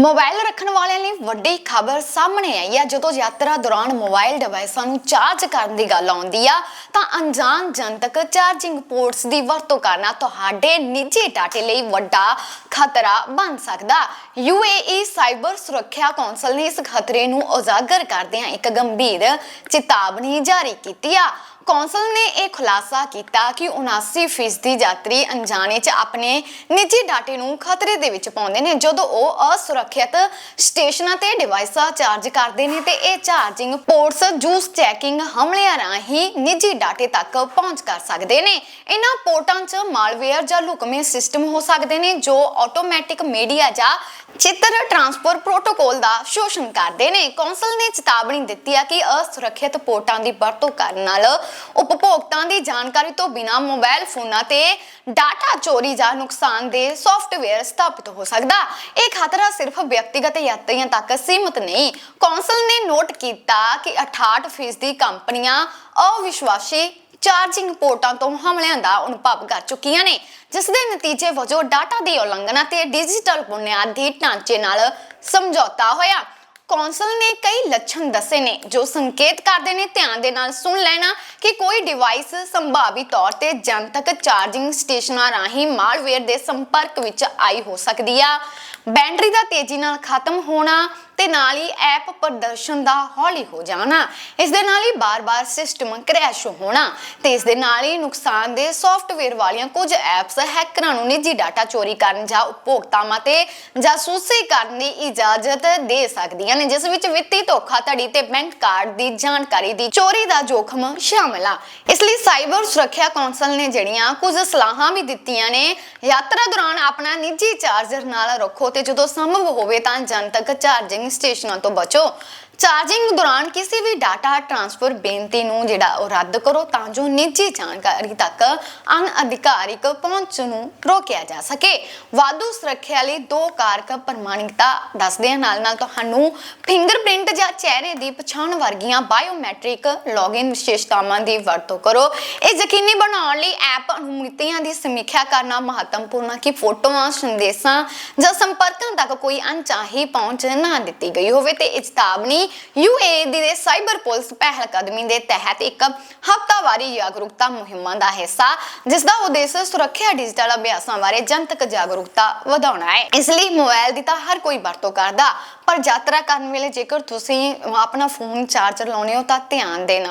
Mobile ਰੱਖਣ ਵਾਲਿਆਂ ਲਈ ਵੱਡੀ ਖਬਰ ਸਾਹਮਣੇ ਆਈ ਹੈ ਜਦੋਂ ਯਾਤਰਾ ਦੌਰਾਨ ਮੋਬਾਈਲ ਡਿਵਾਈਸਾਂ ਨੂੰ ਚਾਰਜ ਕਰਨ ਦੀ ਗੱਲ ਆਉਂਦੀ ਆ, ਤਾਂ ਅਣਜਾਣ ਜਨਤਕ ਚਾਰਜਿੰਗ ਪੋਰਟਸ ਦੀ ਵਰਤੋਂ ਕਰਨਾ ਤੁਹਾਡੇ ਨਿੱਜੀ ਡਾਟੇ ਲਈ ਵੱਡਾ ਖਤਰਾ ਬਣ ਸਕਦਾ। UAE ਸਾਈਬਰ ਸੁਰੱਖਿਆ ਕੌਂਸਲ ਨੇ ਇਸ ਖਤਰੇ ਨੂੰ ਉਜਾਗਰ ਕਰਦਿਆਂ ਇੱਕ ਗੰਭੀਰ ਚੇਤਾਵਨੀ ਜਾਰੀ ਕੀਤੀ ਆ। ਕੌਂਸਲ ਨੇ ਇਹ ਖੁਲਾਸਾ ਕੀਤਾ ਕਿ 79% ਯਾਤਰੀ ਅਣਜਾਣੇ 'ਚ ਆਪਣੇ ਨਿੱਜੀ ਡਾਟੇ ਨੂੰ ਖਤਰੇ ਦੇ ਵਿੱਚ ਪਾਉਂਦੇ ਨੇ। ਜਦੋਂ ਉਹ ਅਸੁਰੱਖਿਅਤ ਸਟੇਸ਼ਨਾਂ ਤੇ ਡਿਵਾਈਸਾਂ ਚਾਰਜ ਕਰਦੇ ਨੇ ਤੇ ਇਹ ਚਾਰਜਿੰਗ ਪੋਰਟਸ, ਜੂਸ ਚੈਕਿੰਗ ਹਮਲਿਆਂ ਰਾਹੀਂ ਨਿੱਜੀ ਡਾਟੇ ਤੱਕ ਪਹੁੰਚ ਕਰ ਸਕਦੇ ਨੇ। ਇਹਨਾਂ ਪੋਰਟਾਂ 'ਚ ਮਾਲਵੇਅਰ ਜਾਂ ਲੁਕਵੇਂ ਸਿਸਟਮ ਹੋ ਸਕਦੇ ਨੇ, ਜੋ ਆਟੋਮੈਟਿਕ ਮੀਡੀਆ ਜਾਂ ਚਿੱਤਰ ਟਰਾਂਸਫਰ ਪ੍ਰੋਟੋਕੋਲ ਦਾ ਸ਼ੋਸ਼ਣ ਕਰਦੇ ਨੇ। ਕੌਂਸਲ ਨੇ ਚੇਤਾਵਨੀ ਦਿੱਤੀ ਹੈ ਕਿ ਅਸੁਰੱਖਿਅਤ ਪੋਰਟਾਂ ਦੀ ਵਰਤੋਂ ਕਰਨ ਨਾਲ ਉਪਭੋਗਤਾਵਾਂ ਦੀ ਜਾਣਕਾਰੀ ਤੋਂ ਬਿਨਾਂ ਮੋਬਾਈਲ ਫੋਨਾਂ ਤੇ ਡਾਟਾ ਚੋਰੀ ਜਾਂ ਨੁਕਸਾਨ ਦੇ ਸੌਫਟਵੇਅਰ ਸਥਾਪਿਤ ਹੋ ਸਕਦਾ। ਇਹ ਖਤਰਾ ਸਿਰਫ ਵਿਅਕਤੀਗਤ ਯਾਤਰੀਆਂ ਤੱਕ ਸੀਮਿਤ ਨਹੀਂ, ਕੌਂਸਲ ਨੇ ਨੋਟ ਕੀਤਾ ਕਿ 68% ਦੀ ਕੰਪਨੀਆਂ ਅਵਿਸ਼ਵਾਸੀ ਚਾਰਜਿੰਗ ਪੋਰਟਾਂ ਤੋਂ ਹਮਲਿਆਂ ਦਾ ਅਨੁਭਵ ਕਰ ਚੁੱਕੀਆਂ ਨੇ, ਜਿਸ ਦੇ ਨਤੀਜੇ ਵਜੋਂ ਡਾਟਾ ਦੀ ਉਲੰਘਣਾ ਤੇ ਡਿਜੀਟਲ ਬੁਨਿਆਦੀ ਢਾਂਚੇ ਨਾਲ ਸਮਝੌਤਾ ਹੋਇਆ। ਕੌਂਸਲ ਨੇ ਕਈ ਲੱਛਣ ਦੱਸੇ ਨੇ, ਜੋ ਸੰਕੇਤ ਕਰਦੇ ਨੇ, ਧਿਆਨ ਦੇ ਨਾਲ ਸੁਣ ਲੈਣਾ ਕਿ ਕੋਈ ਡਿਵਾਈਸ ਸੰਭਾਵੀ ਤੌਰ ਤੇ ਜਨਤਕ ਚਾਰਜਿੰਗ ਸਟੇਸ਼ਨਾਂ ਰਾਹੀਂ ਮਾਲਵੇਅਰ ਦੇ ਸੰਪਰਕ ਵਿੱਚ ਆਈ ਹੋ ਸਕਦੀ ਆ। ਬੈਟਰੀ ਦਾ ਤੇਜ਼ੀ ਨਾਲ ਖਤਮ ਹੋਣਾ ਤੇ ਨਾਲ ਹੀ ਐਪ ਪ੍ਰਦਰਸ਼ਨ ਦਾ ਹੌਲੀ ਹੋ ਜਾਣਾ, ਇਸ ਦੇ ਨਾਲ ਹੀ ਬਾਰ-ਬਾਰ ਸਿਸਟਮ ਕ੍ਰੈਸ਼ ਹੋਣਾ ਤੇ ਇਸ ਦੇ ਨਾਲ ਹੀ ਨੁਕਸਾਨ ਦੇ ਸੌਫਟਵੇਅਰ ਵਾਲੀਆਂ ਕੁਝ ਐਪਸ ਹੈਕਰਾਂ ਨੂੰ ਨਿੱਜੀ ਡਾਟਾ ਚੋਰੀ ਕਰਨ ਜਾਂ ਉਪਭੋਗਤਾਵਾਂ ਤੇ ਜਾਸੂਸੀ ਕਰਨ ਦੀ ਇਜਾਜ਼ਤ ਦੇ ਸਕਦੀਆਂ ਨੇ ਜਿਸ ਵਿੱਚ ਵਿੱਤੀ ਧੋਖਾਧੜੀ ਤੇ ਬੈਂਕ ਕਾਰਡ ਦੀ ਜਾਣਕਾਰੀ ਦੀ ਚੋਰੀ ਦਾ ਜੋਖਮ ਸ਼ਾਮਲ ਆ। ਇਸ ਲਈ ਸਾਈਬਰ ਸੁਰੱਖਿਆ ਕੌਂਸਲ ਨੇ ਜਿਹੜੀਆਂ ਕੁਝ ਸਲਾਹਾਂ ਵੀ ਦਿੱਤੀਆਂ ਨੇ, ਯਾਤਰਾ ਦੌਰਾਨ ਆਪਣਾ ਨਿੱਜੀ ਚਾਰਜਰ ਨਾਲ ਰੱਖੋ ਤੇ ਜਦੋਂ ਸੰਭਵ ਹੋਵੇ ਤਾਂ ਜਨਤਕ ਚਾਰਜਿੰਗ ਸਟੇਸ਼ਨਾਂ ਤੋਂ ਬਚੋ। ਚਾਰਜਿੰਗ ਦੌਰਾਨ ਕਿਸੇ ਵੀ ਡਾਟਾ ਟ੍ਰਾਂਸਫਰ ਬੇਨਤੀ ਨੂੰ ਜਿਹੜਾ ਉਹ ਰੱਦ ਕਰੋ ਤਾਂ ਜੋ ਨਿੱਜੀ ਜਾਣਕਾਰੀ ਤੱਕ ਅਨਅਧਿਕਾਰਿਕ ਪਹੁੰਚ ਨੂੰ ਰੋਕਿਆ ਜਾ ਸਕੇ। ਵਾਧੂ ਸੁਰੱਖਿਆ ਲਈ ਦੋ ਕਾਰਕ ਪ੍ਰਮਾਣਿਕਤਾ ਦੱਸਦੇ ਨਾਲ ਨਾਲ ਤੁਹਾਨੂੰ ਫਿੰਗਰਪ੍ਰਿੰਟ ਜਾਂ ਚਿਹਰੇ ਦੀ ਪਛਾਣ ਵਰਗੀਆਂ ਬਾਇਓਮੈਟ੍ਰਿਕ ਲੌਗਇਨ ਵਿਸ਼ੇਸ਼ਤਾਵਾਂ ਦੀ ਵਰਤੋਂ ਕਰੋ। ਇਹ ਯਕੀਨੀ ਬਣਾਉਣ ਲਈ ਐਪ ਅਨੁਮਤੀਆਂ ਦੀ ਸਮੀਖਿਆ ਕਰਨਾ ਮਹੱਤਵਪੂਰਨ ਹੈ ਕਿ ਫੋਟੋਆਂ, ਸੰਦੇਸ਼ਾਂ ਜਾਂ ਸੰਪਰਕਾਂ ਤੱਕ ਕੋਈ ਅਣਚਾਹੀ ਪਹੁੰਚ ਨਾ ਦਿੱਤੀ ਗਈ ਹੋਵੇ ਤੇ ਇਹ ਚੇਤਾਵਨੀ ਦੇ ਸਾਈਬਰ ਪੁਲਿਸ ਪਹਿਲ ਕਦਮੀ ਦੇ ਤਹਿਤ ਇੱਕ ਹਫ਼ਤਾਵਾਰੀ ਜਾਗਰੂਕਤਾ ਮੁਹਿੰਮਾਂ ਦਾ ਹਿੱਸਾ, ਜਿਸ ਦਾ ਉਦੇਸ਼ ਸੁਰੱਖਿਆ ਡਿਜੀਟਲ ਅਭਿਆਸਾਂ ਬਾਰੇ ਜਨਤਕ ਜਾਗਰੂਕਤਾ ਵਧਾਉਣਾ ਹੈ। ਇਸ ਲਈ ਮੋਬਾਈਲ ਦੀ ਤਾਂ ਹਰ ਕੋਈ ਵਰਤੋਂ ਕਰਦਾ, ਪਰ ਯਾਤਰਾ ਕਰਨ ਵੇਲੇ ਜੇਕਰ ਤੁਸੀਂ ਆਪਣਾ ਫੋਨ ਚਾਰਜਰ ਲਾਉਣੇ ਹੋ ਤਾਂ ਧਿਆਨ ਦੇ ਨਾਲ